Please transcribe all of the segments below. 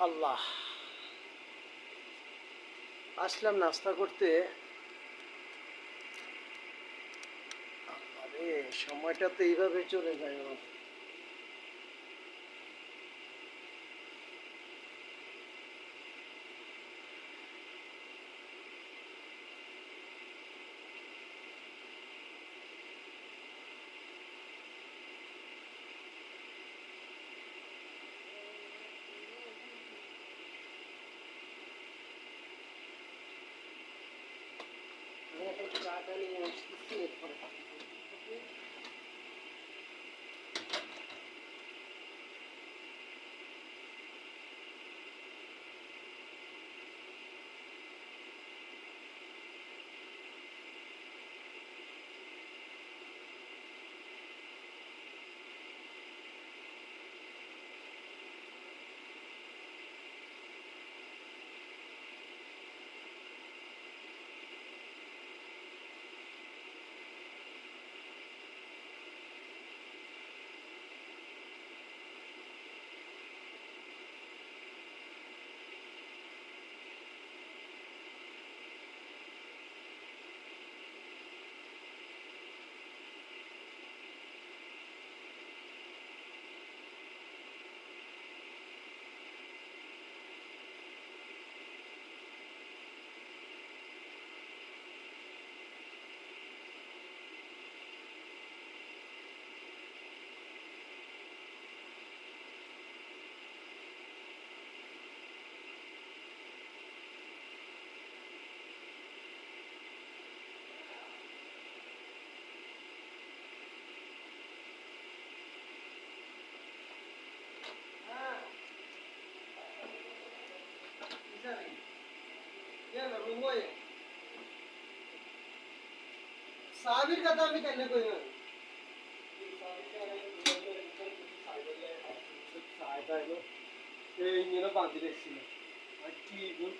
আল্লাহ আসলাম নাস্তা করতে সময়টা তো এইভাবে চলে যায় আমার।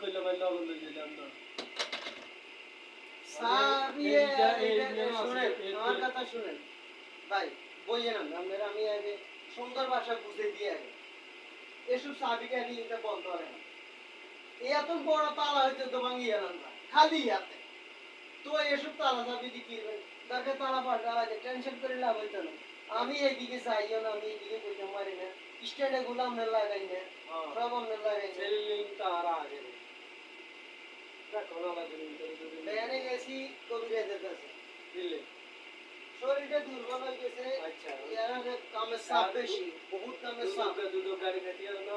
করলে ভাই লবণ লই দিলাম না সাহাবি এই যে- এই এটা- যে আছে, শুনেন এই আমার যে- কথা শুনেন ভাই বইয়ে না আমরা আমি আগে সুন্দর ভাষা বুঝে দিয়ে আগে এসব সাহাবিকে আমি এটা বন্ধ হয় না এই এত বড় তালা হইতে তো ভাঙিয়ে না খালি হাতে তো এসব তালা চাবি দি কি হবে? তাকে তালা পাল্টা লাগে টেনশন করে লাভ হইতো না আমি এইদিকে চাইও না আমি এইদিকে কইতে পারি না স্ট্যান্ডে গুলাম না লাগাই না সব আমরা লাগাই না সেলিং তার আগে রে দেখো না লাগে বেয়ানে গেছি কবিরাজের কাছে দিলে শরীরটা দুর্বল হয়ে গেছে আচ্ছা ইয়ার কামের চাপ বেশি বহুত কামের চাপ দুটো দুটো গাড়ি খাটিয়ে না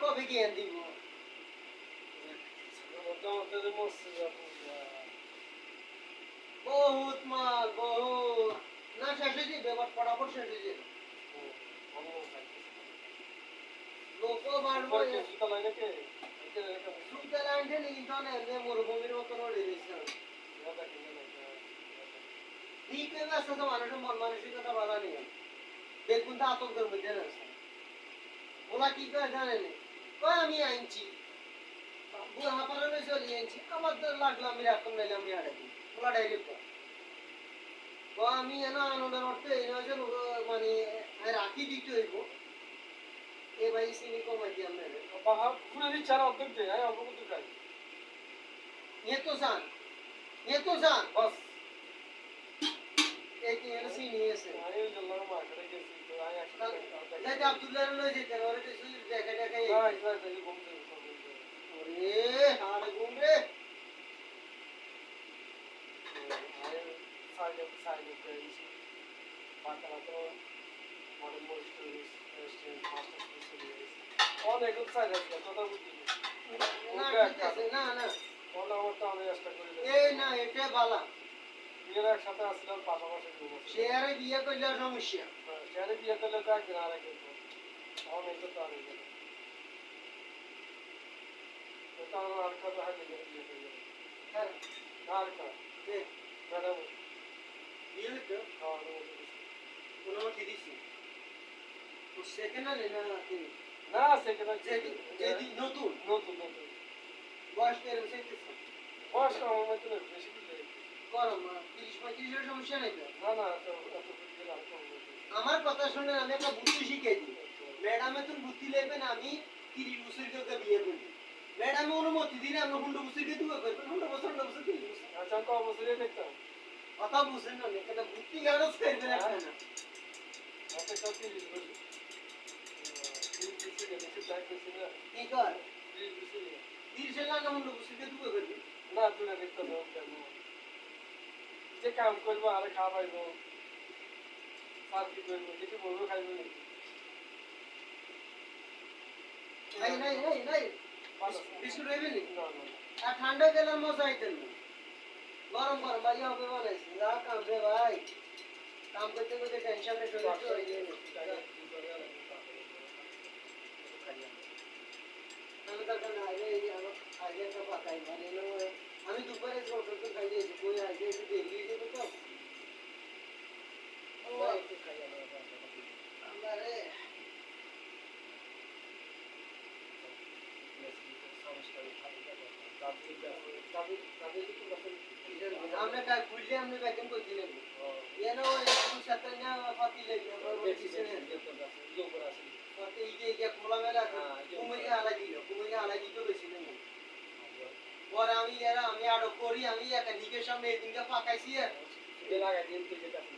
কবে জ্ঞান দিব? মাল না মরুভূমির মতো মানুষের মন মানসিকতা ভালো নেই। দেখুন তো আতঙ্কের মধ্যে রয়েছে। ওরা কি করে জানে কয় আমি আনছি। বুড়া পারানো চলে আনছি। আমার তো আমি এরকম নিলাম ইয়ারে ওরা ডাইরেক্ট তো আমি এনা আনন্দের অর্থে এই নয় মানে রাখি দিতে হইব। এ ভাই সিনি কমাই দিয়াম না বাহার পুরানি চারা অর্ধেক দেয় আর অবগত যাই নিয়ে তো যান। নিয়ে তো যান। বস। এই কি এসে নিয়ে এসে আরে জল্লা মার্কেটে গেছে। অনেক এই না এটা বালা বিয়ের একসাথে আসলাম পাশাপাশি সে আরে বিয়ে করলে সমস্যা। একদিন আর একদিন অনেক তো আর ওটা আমার আর কথা হাতে ইয়ে করে গেল হ্যাঁ আর কা কে ম্যাডাম বিয়ে হইতো খাওয়ার মতো কোনো মতে দিছি ও সেকেন্ড আনে না তিনি না সেখানে যেদি যেদি নতুন নতুন নতুন বয়স কেরম চাইতেছে বয়স আমার মতো না বেশি দিলে আমার কথা শুনে আমি একটা বুদ্ধি শিখিয়ে দিই ম্যাডামে তুমি বুদ্ধি লেবেন আমি তিরিশ বছর কেউ বিয়ে করি। ম্যাডামে অনুমতি দিলে আমরা হুন্ডো বছর দুয়ে করবেন হুন্ডো বছর হুন্ডো বছর তিরিশ বছর। আচ্ছা ক বছরে দেখতাম? কথা বুঝেন না এখানে বুদ্ধি করবেন একটা না সব তিরিশ বছর। বেশি না তিরিশ বছর। করবি যে কাম করব আর খাওয়াইবো। ঠান্ডা গেলে মজা আইতেন গরম গরম ভাই হবে বানাইছি। যা কাম রে ভাই। কাম করতে করতে টেনশনে আমি দুপুরে হোটেল তো খাই দিয়েছি কই আগে দেরি তো? খোলা মেলা কুমিরে আলা বেশি না পরে আমি এরা আমি আরও করি আমি একা নিকের সামনে এদিনকে পাকাইছি আর সাকালা তিলে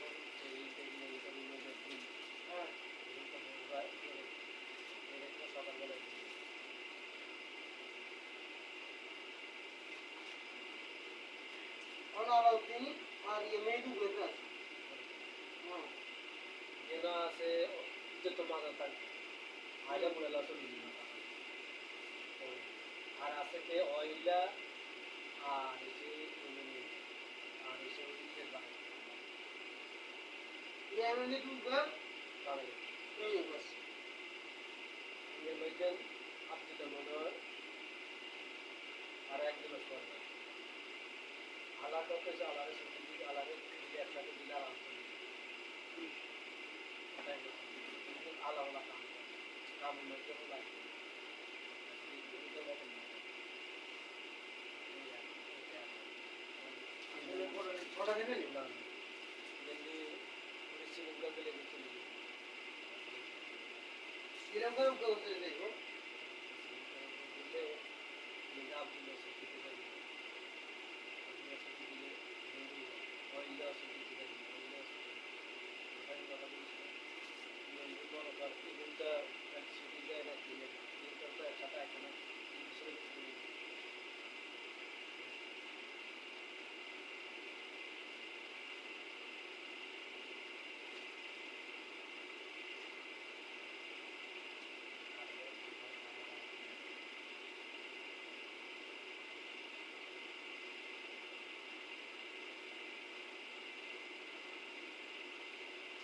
আর ইয়ে মেয়েদু গোয়েন্দা আছে হ্যাঁ যেটা আছে যত মাথা থাকে আইলা পুরালা তো বিভিন্ন আর আছে কে অইলা আর এসে আর এই বাস মনোহর আর একজন করবে আলাদা কিছু আলাদা সত্যি আলাদা একসাথে দিলে আলাদা আলাদা কাম কাম মধ্যে লাগে ছোটা দেবে এরকম করে করতে দেখো Gracias.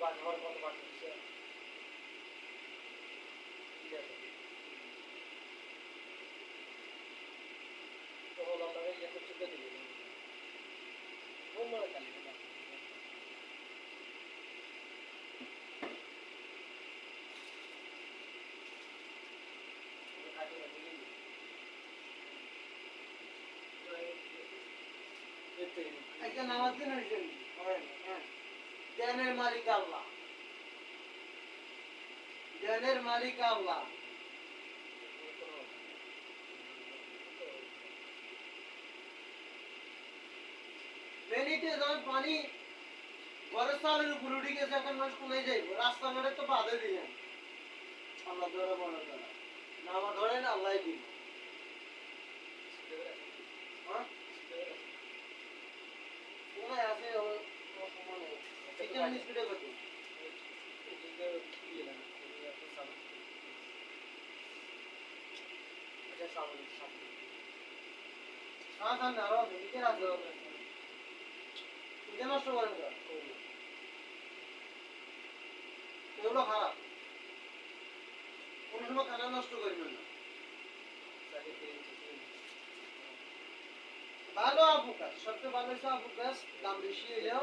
দেখতে পারো একটা নামাজ দিন হয়েছেন করেন হ্যাঁ জ্ঞানের মালিক আল্লাহ জ্ঞানের মালিক আল্লাহ ফেনীতে যখন পানি ঘরের চালের উপরে উঠে গেছে এখন মানুষ কোথায় যাইব রাস্তাঘাটে তো বাধে দিলেন আল্লাহ ধরে না আমার আল্লাহ দিব হ্যাঁ কোথায় আছে ওর ওর মনে এটা আমি স্পিডে করছি হ্যাঁ হ্যাঁ না আরও আছে নিচে আছে এটা নষ্ট করেন? এগুলো খারাপ কোনো সময় খানা নষ্ট করবেন না ভালো আপু গাছ সবচেয়ে ভালো হচ্ছে আপু গাছ দাম বেশি হইলেও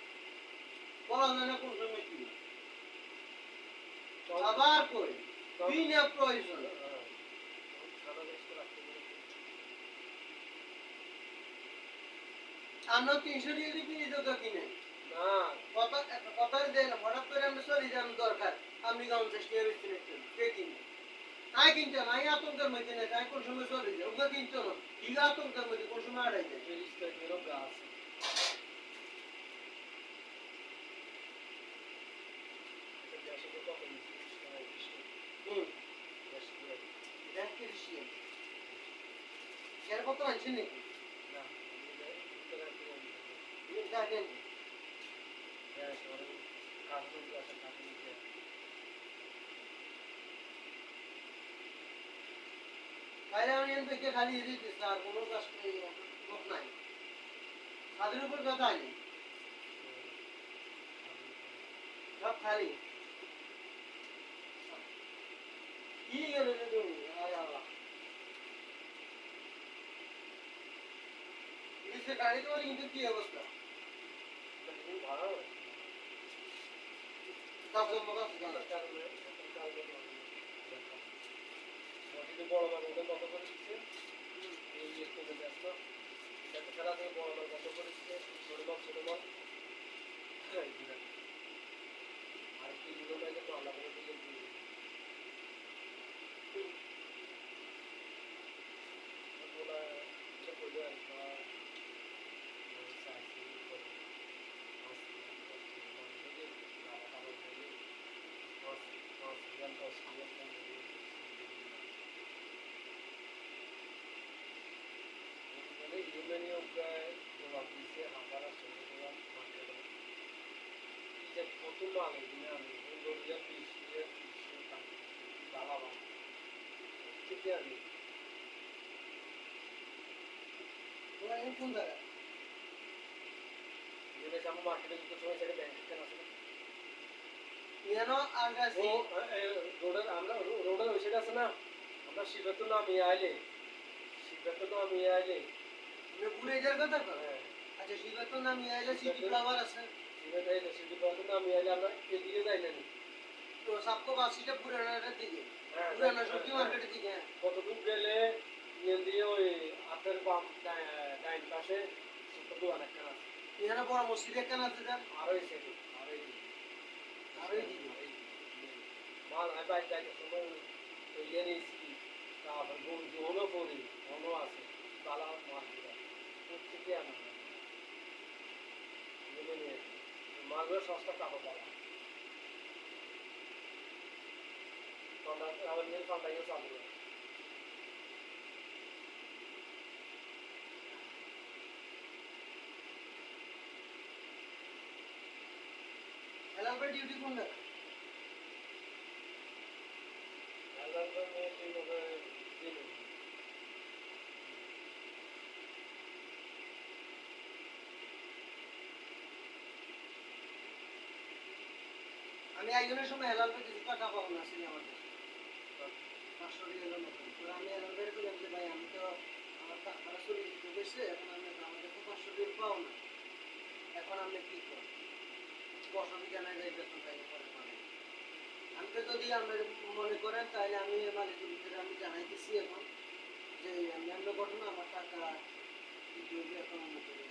না কেন? বলা যায় না কোন সময় কি আবার করে বিনা প্রয়োজনে আমরা তিনশো দিয়ে দিয়ে কিনে তো কিনে কথা কথা দেয় না হঠাৎ করে আমরা চলে যান দরকার আপনি গাউন চেষ্টা বেশি নিচ্ছেন কে কিনে তাই কিনতে না এই আতঙ্কের মধ্যে নেই তাই কোন সময় চলে যায় ওকে কিনতে না ঠিক আতঙ্কের মধ্যে কোন সময় আড়াই যায় হুম দেখ কি ঋষি বাইরে আমি এখান থেকে খালি আর কোনো কাজ নাই তাদের উপর কথা নেই সব খালি কি গেল তুমি আয় আল্লাহ ইসে গাড়ি তোমার কিন্তু কি অবস্থা? কত করে দিচ্ছে এই বড় কত করে দিচ্ছে ছোট মাল ছোট মাল আর কি আল্লাহ করে দিয়ে দিয়ে বলা এটা করলে আর বা সাইকেল করে আসি মানে বাবা বাবা বলে দশ দশ জন দশ জন মানে ইউরেনিয়াম প্রায় জবাব দিচ্ছে হাজার ষোলো জবাব মাঠে এই যে কত মাল এখানে আমি দরিয়া পিছিয়ে পিছিয়ে কাটি বাবা থেকে আমি তোমরা এখন কোন জায়গায় যেটা আমার মার্কেটে যত সময় সেটা ব্যাংক কেন আছে ইয়ানো আগাছি ও রোডের আমরা রোডের ওই সাইড আছে না আমরা শিবের তো নাম ইয়ে আইলে শিবের তো নাম ইয়ে আইলে তুমি ঘুরে যাওয়ার কথা কর হ্যাঁ আচ্ছা শিবের তো নাম ইয়াইলে সিটি ফ্লাওয়ার আছে কতদূর গেলে ওই হাতের বাম ডাইন পাশে দোকান একটা আছে একখান আছে যান আরও এই সাইডে আরও। মাল আমি বাইক যাইতে তারপর বন্ধু হলো পরি আছে বালা মাছগুলা আমার মাছগুলো সস্তা কাপড় বালা ঠান্ডা আবার নিয়ে চালু। ডিউটি কোন আমি একজনের সময় হেলাল ভাই কিছু টাকা পাবো না ছিল আমার পাঁচশো রিয়ালের মতন। তো আমি হেলাল ভাইয়ের বললাম যে ভাই, আমি তো আমার টাকাটা চলে গেছে এখন আমি আমাদের তো পাঁচশো রিয়াল পাও না। এখন আমি কি করব? বসতি জানাই যাই বেতন পরে আমি যদি আমরা মনে করেন, তাহলে আমি মালিকের আমি জানাইতেছি এখন যে অন্যান্য ঘটনা, আমার টাকা এখন আমি করি।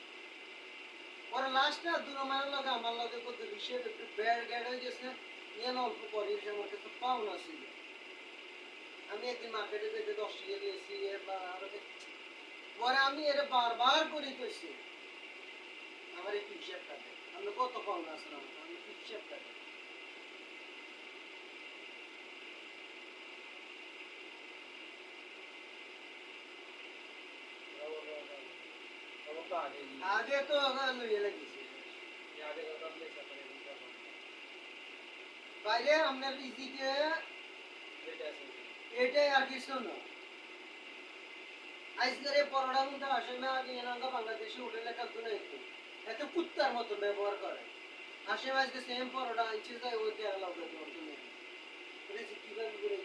লাস্টে আব্দুর মায়ের লগে, আমার লগে কত একটু ব্যাড গ্যাড হয়ে গেছে। না অল্প আমার কাছে পাওনা ছিল। আমি একদিন মার্কেটে যেতে দশ টাকা দিয়েছি পরে আমি এটা বারবার করে কইছি, আমার এই দেয় আমি কত পাওনা আসলাম আমি দেয় আগে আগে আগে কথা আপনি সাথে দিতে বাইরে আপনার ইজিকে এটাই আর কিছু না। আজকের পরোটা মধ্যে আসলে আমি এনাঙ্গা বাংলাদেশে হোটেলে কাজ না একটু এত কুত্তার মতো ব্যবহার করে। আসে আজকে সেম পরোটা, ইচ্ছে যায় ওই কেরালা তোমার তুমি কীভাবে করে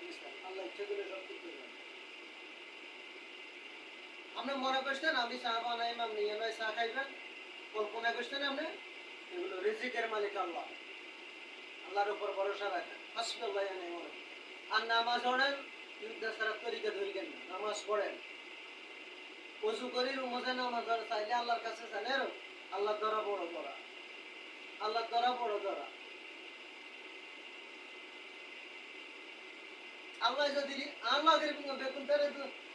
আল্লাহ ইচ্ছা করে সব পারে আপনি মনে করছেন আমি চা বানাই আপনি এনে চা খাইবেন। কল্পনা করছেন আপনি এগুলো রিজিকের মালিক আল্লাহ। আল্লাহর উপর ভরসা রাখেন। হাসপাতাল আর নামাজ পড়েন, যুদ্ধ সারা তরিকা নামাজ পড়েন। করি নামাজ চাইলে আল্লাহর কাছে আল্লাহ ধরা বড় আল্লাহ ধরা বড় ধরা আল্লাহ যদি আল্লাহের বেতন তারে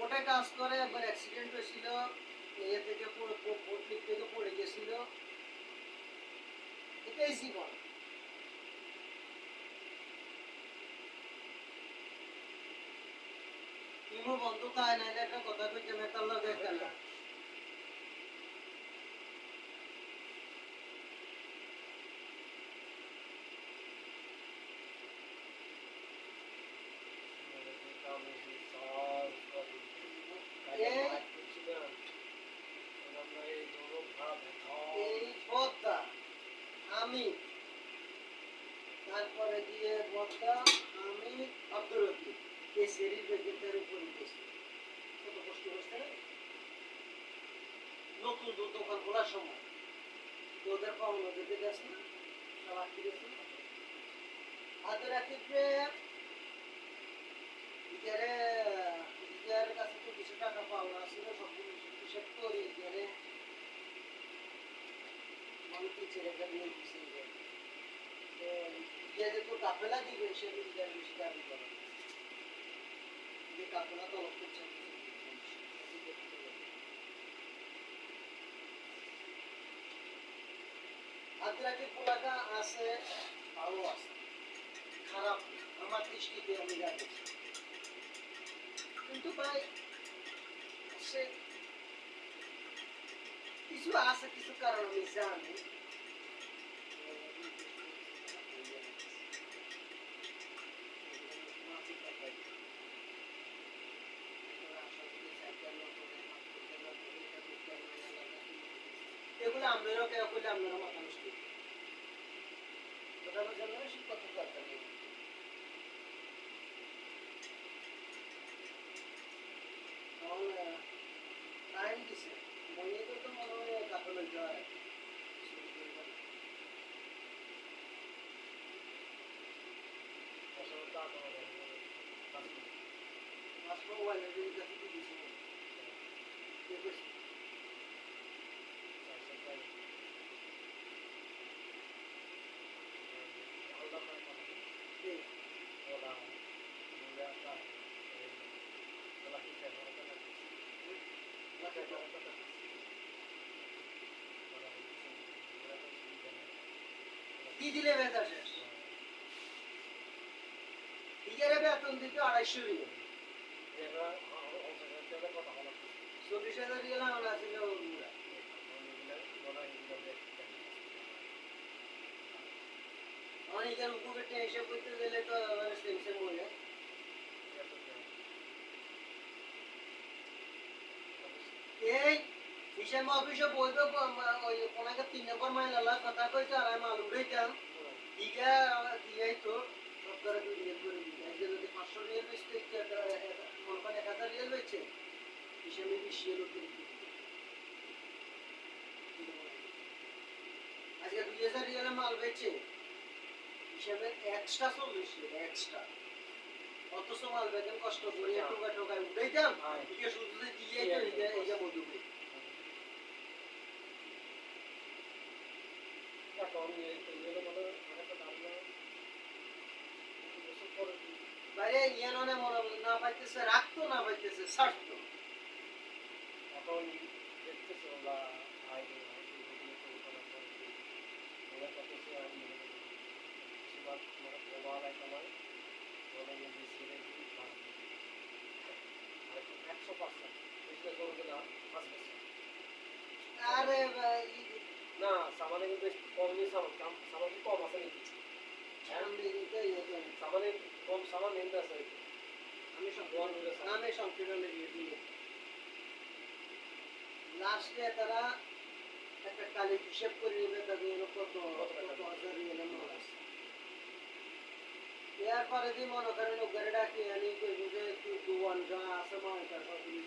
ওটা কাজ করে, একবার অ্যাক্সিডেন্ট হয়েছিল এ থেকে পড়ে পোর্টলিক থেকে পড়ে গেছিল। এটাই জীবন। ইমো বন্ধু খায় একটা কথা কইতে মেতাল না এই পদ্মা আমি তারপরে দিয়ে বদ্দা আমি আব্দুর রফিক এই সেরির বেগের উপরে গেছি কত কষ্ট হচ্ছে না? নতুন দু দোকান খোলার সময় তো ওদের পাওনা দিতে গেছে না হাতে রাখিতে ইজারে ইজারের কাছে তো টাকা পাওনা ছিল সব হিসাব করে ইজারে মানুষকে ছেড়ে দিয়ে দিছে ইজারে তো ইজারে তো কাপেলা দিবে সে ইজারে বেশি দাবি করে যে কাপেলা তলব করছে আদ্রাকে পোলাটা আছে, ভালো আছে। খারাপ আমার দৃষ্টিতে আমি যা কিন্তু ভাই, সে কিছু আছে, কিছু কারণ আমি জানি। এগুলো আমরাও কেউ করলে আপনারা মাথা আমার জন্য শিক্ষক দরকার নেই টাইম দিছে মনে তো মনে হয় কাপড় যায় সাথে আট আমাদের মাছ মোবাইলে যদি কাছে কি কি দিলে বেতন শেষ? ইয়ারে বেতন দিতে আড়াইশো রিয়াল চল্লিশ হাজার রিয়াল আমার আছে অনেকের উপকারটা হিসাব করতে গেলে তো মানে টেনশন হয়ে যায় এই হিসাব অফিসে বইবে ওই ওনাকে তিন নম্বর মাইল আল্লাহ কথা কইতে আর আমি আলু উঠাইতাম দিঘা দিয়াই তো সপ্তাহে দুই রিয়াল করে দিই আজকে যদি পাঁচশো রিয়াল বেচতে মনে করেন এক হাজার রিয়াল বেচছে হিসাবে বিশ রিয়াল আজকে দুই হাজার রিয়ালের মাল বেচে হিসাবে এক্সট্রা চল্লিশ রিয়াল এক্সট্রা অথচ মাল বেচেন কষ্ট করে টোকা টোকায় উঠাইতাম এদিকে শুধু দিয়ে এইটা এইটা বাইরে মনে না পাইতেছে রাখতো না পাইতেছে ছাড়তো। এখন দেখতেছি ওরা একশো পার্সেন্ট পাঁচ আরে না সামানে কিন্তু একটু কম নিয়ে সামান সামান কম আছে নাকি? সামনে দিতে ইয়ে। সামানে কম সামান নিতে আছে আমি মিলে সংকীর্ণ নামে সংকীর্ণ দিয়ে দিয়ে লাস্টে তারা একটা কালি হিসেব করে নেবে তাদের কত কত হাজার রিয়েলের মাল আছে। এরপরে যে মনে করেন ও গাড়ি ডাকি আনি কইব যে তুই দুয়ান যা আছে মালটা সব দিয়ে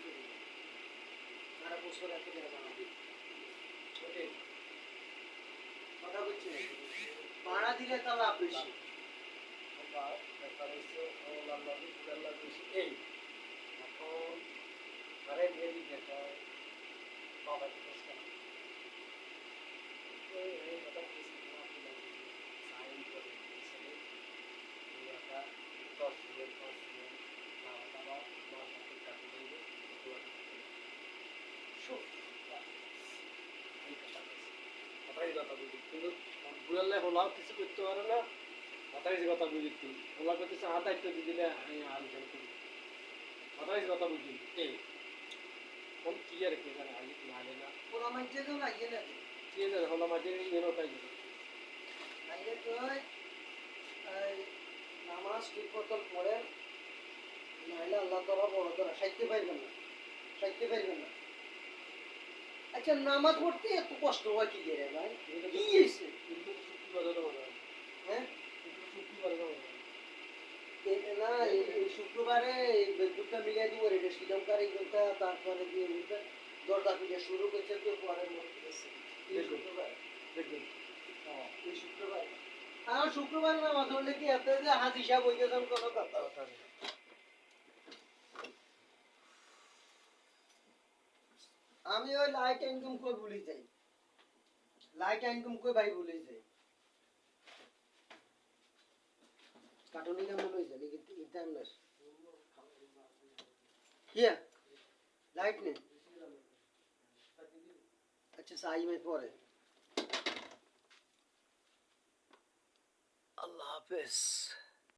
তারা বছর এত টাকা বানাবে। কথা বলছি ভাড়া দিলে তো লাভ বেশি এই এখন আরে বিয়ে দিতে হয় বাবা কি করছে ওই এই কথা কিছু না আপনি সাইন করে দিয়েছিলেন এই একটা দশ মিনিট পাঁচ মিনিট না বাবা মা সাথে কাটি দেবে কথাই কথা বুঝি কিন্তু বুড়ালে হলাও কিছু করতে পারে না কথাই যে কথা বুঝি তুই। ওলা করতেছে আর দায়িত্ব দিয়ে দিলে আমি আলোচনা করি কথাই যে কথা বুঝি এই কোন কি আর কি জানে আগে না না। কোনো মানুষের তো লাগিয়ে না কি জানে হলা মাঝে তাই আগে তো এই নামাজ ঠিক মতন পড়েন নাহলে আল্লাহ তালা বড় তারা সাইতে পারবেন না সাইতে পারবেন না। আচ্ছা নামাজ পড়তে এত কষ্ট হয় কি রে ভাই? কি? হয়েছে? হয়? হ্যাঁ হয় না শুক্রবারে দুটা মিলিয়ে দিব রেডে শ্রীলঙ্কার এই দুটা তারপরে দিয়ে পিঠে শুরু করছে তো পরে মরে গেছে। শুক্রবার। দেখবেন এই শুক্রবার। আর শুক্রবার নামাজ পড়লে কি এত যে হাজি সাহেব হয়ে কোনো কথা কথা আমি ওই লাইট ইনকাম কই ভুলি যাই। লাইট ইনকাম কই ভাই ভুলি যাই। কাটুনি কেমন হয়ে যায় কিন্তু ইনটাইম না কিয়া লাইট নেই আচ্ছা সাই মে পরে। আল্লাহ হাফেজ।